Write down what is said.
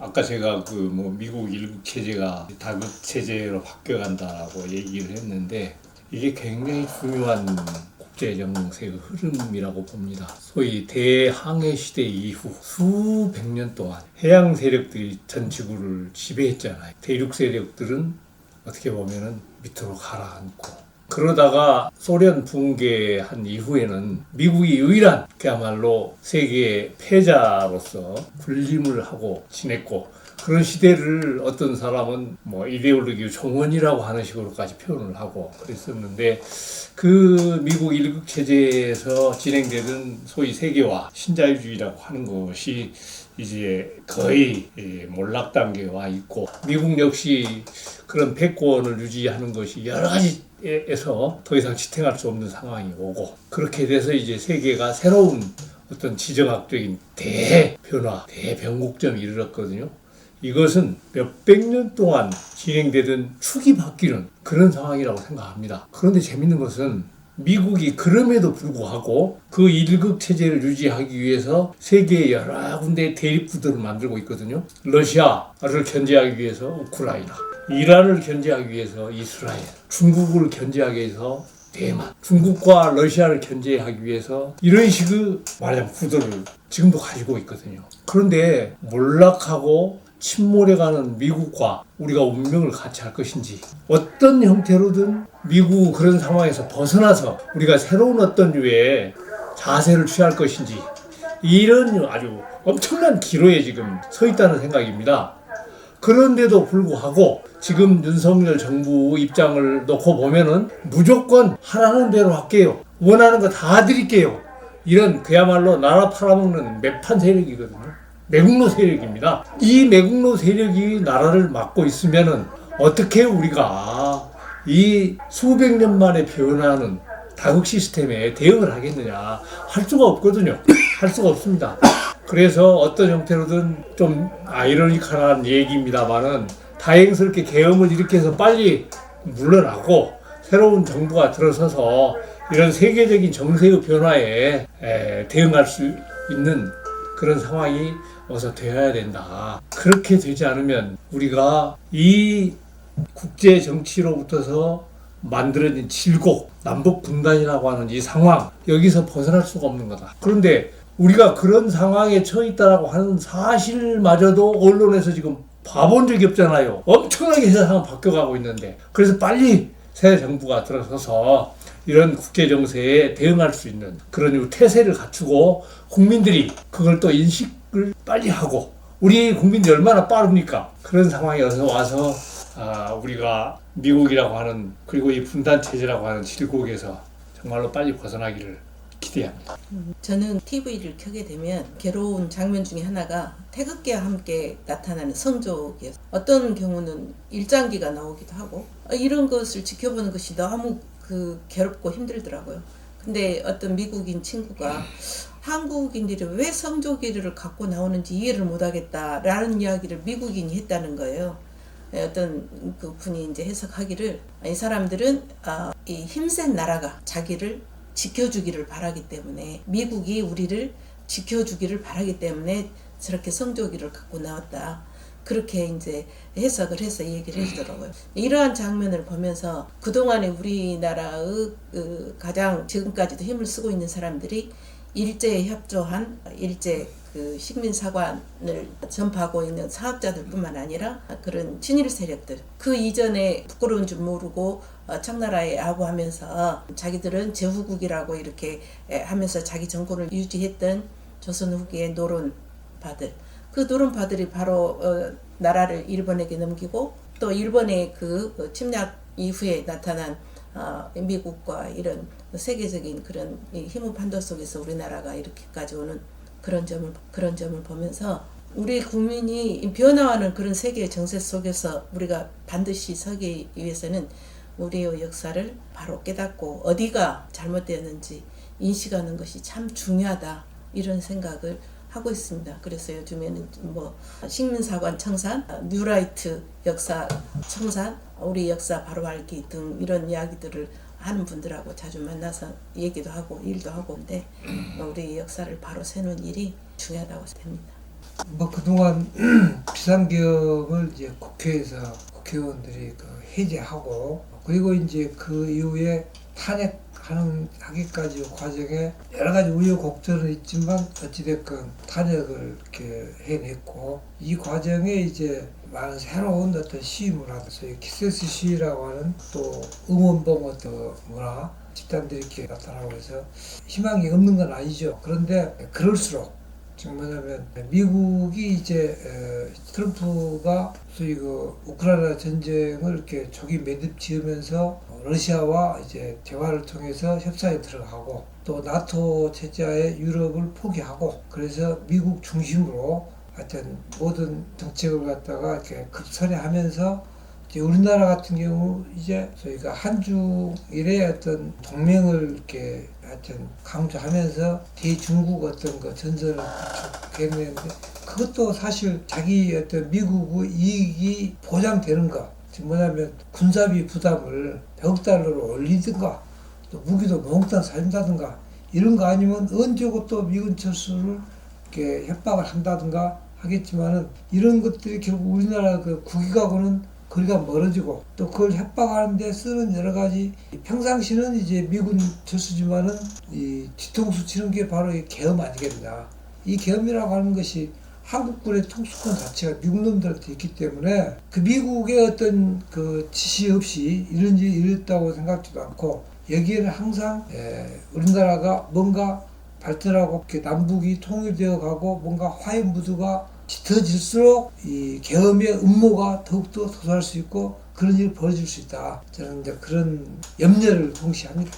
아까 제가 그 뭐 미국 일국 체제가 다극 체제로 바뀌어간다고 얘기를 했는데 이게 굉장히 중요한 국제 정세의 흐름이라고 봅니다. 소위 대항해 시대 이후 수백 년 동안 해양 세력들이 전 지구를 지배했잖아요. 대륙 세력들은 어떻게 보면은 밑으로 가라앉고 그러다가 소련 붕괴한 이후에는 미국이 유일한 그야말로 세계의 패자로서 군림을 하고 지냈고 그런 시대를 어떤 사람은 뭐 이데올로기 종언이라고 하는 식으로까지 표현을 하고 그랬었는데 그 미국 일극 체제에서 진행되던 소위 세계화 신자유주의라고 하는 것이 이제 거의 예, 몰락 단계에 와 있고 미국 역시 그런 패권을 유지하는 것이 여러 가지에서 더 이상 지탱할 수 없는 상황이 오고 그렇게 돼서 이제 세계가 새로운 어떤 지정학적인 대변화, 대변곡점에 이르렀거든요. 이것은 몇백 년 동안 진행되던 축이 바뀌는 그런 상황이라고 생각합니다. 그런데 재밌는 것은 미국이 그럼에도 불구하고 그 일극 체제를 유지하기 위해서 세계의 여러 군데 대립구들을 만들고 있거든요. 러시아를 견제하기 위해서 우크라이나, 이란을 견제하기 위해서 이스라엘, 중국을 견제하기 위해서 대만, 중국과 러시아를 견제하기 위해서 이런 식의 말하자면 구도를 지금도 가지고 있거든요. 그런데 몰락하고 침몰해가는 미국과 우리가 운명을 같이 할 것인지 어떤 형태로든 미국 그런 상황에서 벗어나서 우리가 새로운 어떤 류의 자세를 취할 것인지 이런 아주 엄청난 기로에 지금 서 있다는 생각입니다. 그런데도 불구하고 지금 윤석열 정부 입장을 놓고 보면은 무조건 하라는 대로 할게요. 원하는 거 다 드릴게요. 이런 그야말로 나라 팔아먹는 매판 세력이거든요. 매국노 세력입니다. 이 매국노 세력이 나라를 맡고 있으면은 어떻게 우리가 이 수백 년 만에 변하는 다극 시스템에 대응을 하겠느냐 할 수가 없거든요. 할 수가 없습니다. 그래서 어떤 형태로든 좀 아이러니컬한 얘기입니다만은 다행스럽게 계엄을 일으켜서 빨리 물러나고 새로운 정부가 들어서서 이런 세계적인 정세의 변화에 에, 대응할 수 있는 그런 상황이 어서 되어야 된다. 그렇게 되지 않으면 우리가 이 국제 정치로부터서 만들어진 질곡, 남북 분단이라고 하는 이 상황, 여기서 벗어날 수가 없는 거다. 그런데 우리가 그런 상황에 처해 있다라고 하는 사실마저도 언론에서 지금 봐본 적이 없잖아요. 엄청나게 세상은 바뀌어가고 있는데. 그래서 빨리 새 정부가 들어서서 이런 국제 정세에 대응할 수 있는 그런 태세를 갖추고 국민들이 그걸 또 인식을 빨리 하고 우리 국민들이 얼마나 빠릅니까? 그런 어서 와서 아, 우리가 미국이라고 하는 그리고 이 분단 체제라고 하는 질곡에서 정말로 빨리 벗어나기를 기대합니다. 저는 TV를 켜게 되면 괴로운 장면 중에 하나가 태극기와 함께 나타나는 성족이에요. 어떤 경우는 일장기가 나오기도 하고 어, 이런 것을 지켜보는 것이 너무 그 괴롭고 힘들더라고요. 근데 어떤 미국인 친구가 한국인들이 왜 성조기를 갖고 나오는지 이해를 못하겠다라는 이야기를 미국인이 했다는 거예요. 예, 어떤 그 분이 이제 해석하기를 이 사람들은 아, 이 힘센 나라가 자기를 지켜주기를 바라기 때문에 미국이 우리를 지켜주기를 바라기 때문에 저렇게 성조기를 갖고 나왔다. 그렇게 이제 해석을 해서 얘기를 해주더라고요. 이러한 장면을 보면서 그동안에 우리나라의 그 가장 지금까지도 힘을 쓰고 있는 사람들이 일제에 협조한 일제 그 식민 사관을 전파하고 있는 사학자들뿐만 아니라 그런 친일 세력들 그 이전에 부끄러운 줄 모르고 어, 청나라에 아부하면서 자기들은 제후국이라고 이렇게 하면서 자기 정권을 유지했던 조선 후기의 노론파들 그 노론파들이 바로 어, 나라를 일본에게 넘기고 또 일본의 그 침략 이후에 나타난 어, 미국과 이런 세계적인 그런 힘의 판도 속에서 우리나라가 이렇게까지 오는 그런 점을 그런 점을 보면서 우리 국민이 변화하는 그런 세계 정세 속에서 우리가 반드시 서기 위해서는 우리의 역사를 바로 깨닫고 어디가 잘못되었는지 인식하는 것이 참 중요하다. 이런 생각을 하고 있습니다. 그래서 요즘에는 뭐 식민사관 청산, 뉴라이트 역사 청산, 우리 역사 바로 알기 등 이런 이야기들을 하는 분들하고 자주 만나서 얘기도 하고 일도 하고 근데 우리 역사를 바로 세우는 일이 중요하다고 생각합니다. 뭐 그동안 비상계엄을 이제 국회에서 국회의원들이 그 해제하고 그리고 이제 그 이후에 탄핵하는 하기까지 과정에 여러 가지 우여곡절은 있지만 어찌됐건 탄핵을 이렇게 해냈고 이 과정에 이제 많은 새로운 어떤 시위 문화, 소위 키세스 시위라고 하는 또 응원봉 어떤 문화 집단들이 이렇게 나타나고 해서 희망이 없는 건 아니죠. 그런데 그럴수록 지금 뭐냐면 미국이 이제 에, 트럼프가 소위 그 우크라이나 전쟁을 이렇게 조기 매듭 지으면서 러시아와 이제 대화를 통해서 협상에 들어가고 또 나토 체제하에 유럽을 포기하고 그래서 미국 중심으로 하여튼 모든 정책을 갖다가 이렇게 급선회하면서 이제 우리나라 같은 경우 이제 저희가 한중일의 어떤 동맹을 이렇게 하여튼 강조하면서 대중국 어떤 그 전선을 구축했는데 그것도 사실 자기 어떤 미국의 이익이 보장되는 거. 뭐냐면 군사비 부담을 100억 달러로 올리든가 또 무기도 몽땅 사준다든가 이런 거 아니면 언제고 또 미군 철수를 이렇게 협박을 한다든가 하겠지만은 이런 것들이 결국 우리나라 그 국익하고는 거리가 멀어지고 또 그걸 협박하는데 쓰는 여러 가지 평상시는 이제 미군 철수지만은 이 뒤통수 치는 게 바로 이 계엄 아니겠나 이 계엄이라고 하는 것이 한국군의 통수권 자체가 미국 놈들한테 있기 때문에 그 미국의 어떤 그 지시 없이 이런 일이 일었다고 생각지도 않고 여기에는 항상 에, 우리나라가 뭔가 발전하고 남북이 통일되어 가고 뭔가 화해 무드가 짙어질수록 이 계엄의 음모가 더욱더 도사할 수 있고 그런 일이 벌어질 수 있다. 저는 이제 그런 염려를 동시에 합니다.